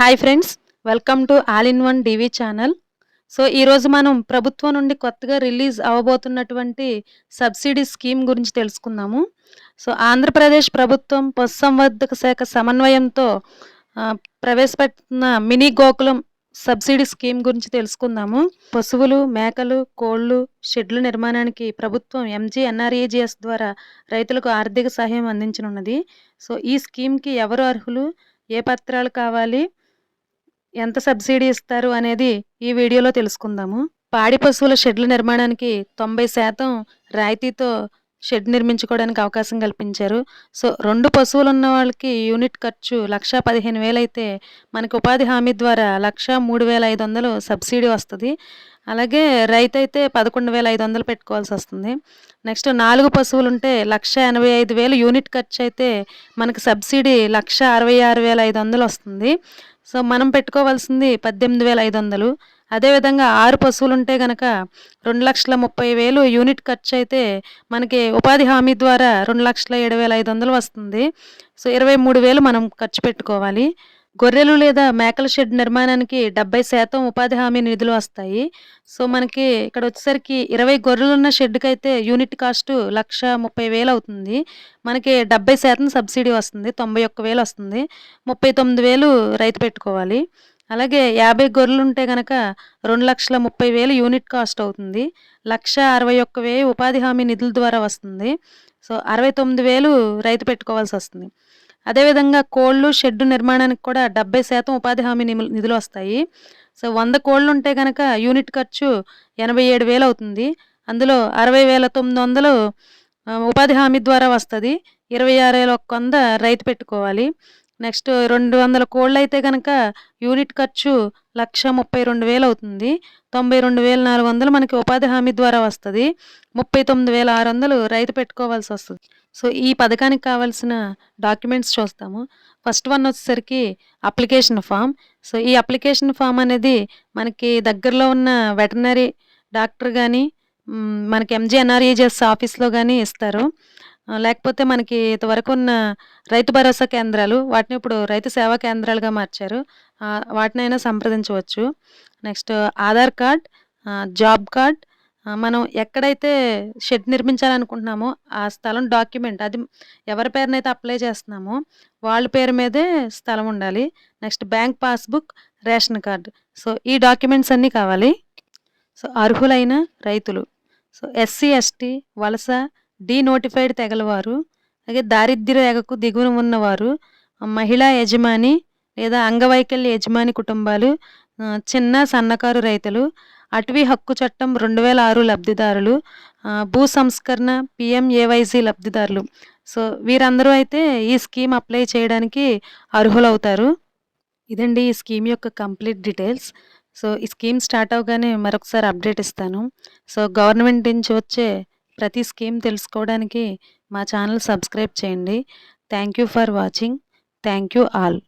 Hi friends welcome to all in one DV channel so ఈరోజు మనం ప్రభుత్వం నుండి కొత్తగా రిలీజ్ అవ్వబోతున్నటువంటి సబ్సిడీ స్కీమ్ గురించి తెలుసుకుందాము. సో ఆంధ్రప్రదేశ్ ప్రభుత్వం పశుసంవర్ధక శాఖ సమన్వయంతో ప్రవేశపెట్టిన మినీ గోకులం సబ్సిడీ స్కీమ్ గురించి తెలుసుకుందాము. పశువులు మేకలు కోళ్ళు షెడ్ల నిర్మాణానికి ప్రభుత్వం ఎంజీ ఎన్ఆర్ఏజిఎస్ ద్వారా రైతులకు ఆర్థిక సహాయం అందించనున్నది. సో ఈ స్కీమ్కి ఎవరు అర్హులు? ఏ పత్రాలు కావాలి? ఎంత సబ్సిడీ ఇస్తారు అనేది ఈ వీడియోలో తెలుసుకుందాము. పాడి పశువుల షెడ్ల నిర్మాణానికి తొంభై శాతం రాయితీతో షెడ్ నిర్మించుకోవడానికి అవకాశం కల్పించారు. సో రెండు పశువులు ఉన్న వాళ్ళకి యూనిట్ ఖర్చు లక్ష పదిహేను వేలు అయితే మనకి ఉపాధి హామీ ద్వారా లక్ష మూడు వేల ఐదు వందలు సబ్సిడీ వస్తుంది. అలాగే రైతు అయితే పదకొండు వేల ఐదు వందలు పెట్టుకోవాల్సి వస్తుంది. నెక్స్ట్ నాలుగు పశువులు ఉంటే లక్ష ఎనభై ఐదు వేలు యూనిట్ ఖర్చు అయితే మనకు సబ్సిడీ లక్ష అరవై ఆరు వేల ఐదు వందలు వస్తుంది. సో మనం పెట్టుకోవాల్సింది పద్దెనిమిది వేల ఐదు వందలు. అదేవిధంగా ఆరు పశువులు ఉంటే కనుక రెండు లక్షల ముప్పై వేలు యూనిట్ ఖర్చు అయితే మనకి ఉపాధి హామీ ద్వారా రెండు లక్షల ఏడు వేల ఐదు వందలు వస్తుంది. సో ఇరవై మూడు వేలు మనం ఖర్చు పెట్టుకోవాలి. గొర్రెలు లేదా మేకల షెడ్ నిర్మాణానికి డెబ్బై శాతం ఉపాధి హామీ నిధులు వస్తాయి. సో మనకి ఇక్కడ వచ్చేసరికి ఇరవై గొర్రెలు ఉన్న షెడ్కి అయితే యూనిట్ కాస్ట్ లక్ష ముప్పై వేలు అవుతుంది. మనకి డెబ్బై శాతం సబ్సిడీ వస్తుంది తొంభై ఒక్క వేలు వస్తుంది. ముప్పై తొమ్మిది వేలు రైతు పెట్టుకోవాలి. అలాగే యాభై గొర్రెలు ఉంటే కనుక రెండు లక్షల ముప్పై వేలు యూనిట్ కాస్ట్ అవుతుంది. లక్ష అరవై ఒక్క వేలు ఉపాధి హామీ నిధుల ద్వారా వస్తుంది. సో అరవై తొమ్మిది వేలు రైతు పెట్టుకోవాల్సి వస్తుంది. అదేవిధంగా కోళ్ళు షెడ్డు నిర్మాణానికి కూడా డెబ్బై శాతం ఉపాధి హామీ నిధులు నిధులు వస్తాయి. సో వంద కోళ్ళు ఉంటే కనుక యూనిట్ ఖర్చు ఎనభై ఏడు వేలు అవుతుంది. అందులో అరవై వేల తొమ్మిది వందలు ఉపాధి హామీ ద్వారా వస్తుంది. ఇరవై ఆరు వేల ఒక్క వంద రైతు పెట్టుకోవాలి. నెక్స్ట్ రెండు వందల కోళ్ళు అయితే కనుక యూనిట్ ఖర్చు లక్ష ముప్పై రెండు వేలు అవుతుంది. తొంభై రెండు వేల నాలుగు వందలు మనకి ఉపాధి హామీ ద్వారా వస్తుంది. ముప్పై తొమ్మిది వేల ఆరు వందలు రైతు పెట్టుకోవాల్సి వస్తుంది. సో ఈ పథకానికి కావాల్సిన డాక్యుమెంట్స్ చూస్తాము. ఫస్ట్ వన్ వచ్చేసరికి అప్లికేషన్ ఫామ్. సో ఈ అప్లికేషన్ ఫామ్ అనేది మనకి దగ్గరలో ఉన్న వెటనరీ డాక్టర్ కానీ మనకి ఎంజీఎన్ఆర్ఏజెస్ ఆఫీస్లో కానీ ఇస్తారు. లేకపోతే మనకి ఇంతవరకు ఉన్న రైతు భరోసా కేంద్రాలు వాటిని ఇప్పుడు రైతు సేవా కేంద్రాలుగా మార్చారు. వాటినైనా సంప్రదించవచ్చు. Next Aadhaar card job card మనం ఎక్కడైతే షెడ్ నిర్మించాలనుకుంటున్నామో ఆ స్థలం డాక్యుమెంట్ అది ఎవరి పేరునైతే అప్లై చేస్తున్నామో వాళ్ళ పేరు మీదే స్థలం ఉండాలి. Next bank passbook ration card. So ఈ డాక్యుమెంట్స్ అన్నీ కావాలి. సో అర్హులైన రైతులు. సో ఎస్సీ ఎస్టీ వలస డీనోటిఫైడ్ తెగలవారు. అలాగే దారిద్ర్య రేఖకు దిగువన ఉన్నవారు మహిళా యజమాని లేదా అంగవైకల్య యజమాని కుటుంబాలు చిన్న సన్నకారు రైతులు అటవీ హక్కు చట్టం రెండు వేల ఆరు లబ్ధిదారులు భూ సంస్కరణ పిఎంఏవైజీ లబ్ధిదారులు. సో వీరందరూ అయితే ఈ స్కీమ్ అప్లై చేయడానికి అర్హులవుతారు. ఇదండి ఈ స్కీమ్ యొక్క కంప్లీట్ డీటెయిల్స్. సో ఈ స్కీమ్ స్టార్ట్ అవగానే మరొకసారి అప్డేట్ ఇస్తాను. సో గవర్నమెంట్ నుంచి వచ్చే ప్రతి స్కీమ్ తెలుసుకోవడానికి మా ఛానల్ సబ్స్క్రైబ్ చేయండి. Thank you for watching. Thank you all.